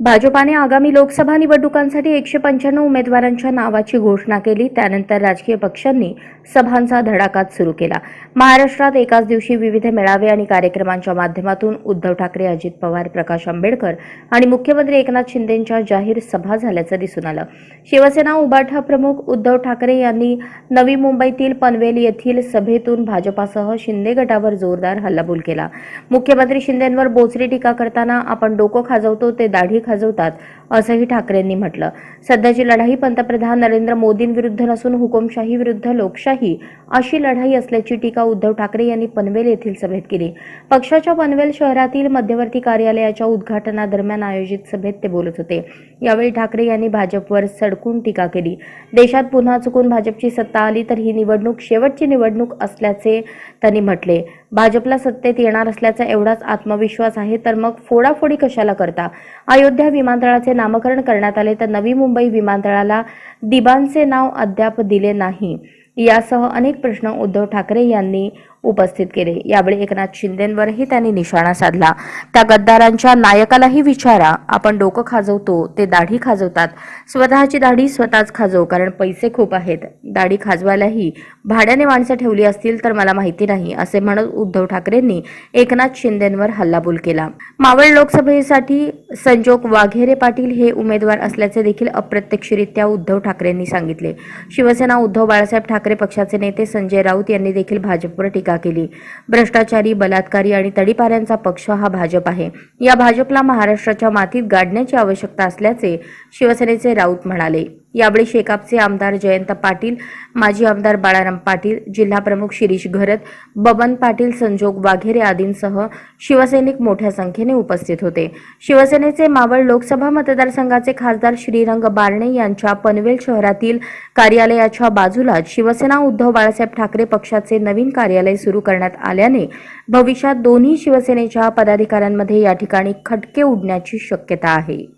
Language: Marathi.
भाजपाने आगामी लोकसभा निवडणुकांसाठी एकशे पंच्याण्णव उमेदवारांच्या नावाची घोषणा केली. त्यानंतर राजकीय पक्षांनी सभांचा धडाकाच सुरू केला. महाराष्ट्रात एकाच दिवशी विविध मेळावे आणि कार्यक्रमांच्या माध्यमातून उद्धव ठाकरे अजित पवार प्रकाश आंबेडकर आणि मुख्यमंत्री एकनाथ शिंदेंच्या जाहीर सभा झाल्याचं दिसून आलं. शिवसेना उबाठा प्रमुख उद्धव ठाकरे यांनी नवी मुंबईतील पनवेल येथील सभेतून भाजपासह शिंदे गटावर जोरदार हल्लाबोल केला. मुख्यमंत्री शिंदेंवर बोचरी टीका करताना आपण डोकं खाजवतो ते दाढी खाजवतात असंही ठाकरेंनी म्हटलं. सध्याची लढाई पंतप्रधान नरेंद्र मोदींविरुद्ध नसून हुकुमशाही विरुद्ध लोकशाही अशी लढाई असल्याची टीका उद्धव ठाकरे यांनी पनवेल येथील सभेत केली. पक्षाच्या पनवेल शहरातील मध्यवर्ती कार्यालयाच्या उद्घाटनादरम्यान आयोजित सभेत ते बोलत होते. यावेळी ठाकरे यांनी भाजपवर सडकून टीका केली. देशात पुन्हा चुकून भाजपची सत्ता आली तर ही निवडणूक शेवटची निवडणूक असल्याचे त्यांनी म्हटले. भाजपला सत्तेत येणार असल्याचा एवढाच आत्मविश्वास आहे तर मग फोडाफोडी कशाला करता? अयोध्या विमानतळाचे नामकरण करण्यात आले तर नवी मुंबई विमानतळाला दिबांचे नाव अद्याप दिले नाही. यासह अनेक प्रश्न उद्धव ठाकरे यांनी उपस्थित केले. यावेळी एकनाथ शिंदेंवरही त्यांनी निशाणा साधला. त्या गद्दारांच्या नायकालाही विचारा. आपण डोकं खाजवतो ते दाढी खाजवतात. स्वतःची दाढी स्वतःच खाजव कारण पैसे खूप आहेत. दाढी खाजवायलाही भाड्याने माणसं ठेवली असतील तर मला माहिती नाही असे म्हणत उद्धव ठाकरेंनी एकनाथ शिंदेंवर हल्लाबोल केला. मावळ लोकसभेसाठी संजोग वाघेरे पाटील हे उमेदवार असल्याचे देखील अप्रत्यक्षरित्या उद्धव ठाकरेंनी सांगितले. शिवसेना उद्धव बाळासाहेब ठाकरे पक्षाचे नेते संजय राऊत यांनी देखील भाजपवर टीका केली. भ्रष्टाचारी बलात्कारी आणि तडीपाऱ्यांचा पक्ष हा भाजप आहे. या भाजपला महाराष्ट्राच्या मातीत गाडण्याची आवश्यकता असल्याचे शिवसेनेचे राऊत म्हणाले. यावेळी शेकापचे आमदार जयंत पाटील माजी आमदार बाळाराम पाटील जिल्हा प्रमुख शिरीष घरत बबन पाटील संजोग वाघेरे आदींसह शिवसैनिक मोठ्या संख्येने उपस्थित होते. शिवसेनेचे मावळ लोकसभा मतदारसंघाचे खासदार श्रीरंग बारणे यांच्या पनवेल शहरातील कार्यालयाच्या बाजूलाच शिवसेना उद्धव बाळासाहेब ठाकरे पक्षाचे नवीन कार्यालय सुरू करण्यात आल्याने भविष्यात दोन्ही शिवसेनेच्या पदाधिकाऱ्यांमध्ये या ठिकाणी खटके उडण्याची शक्यता आहे.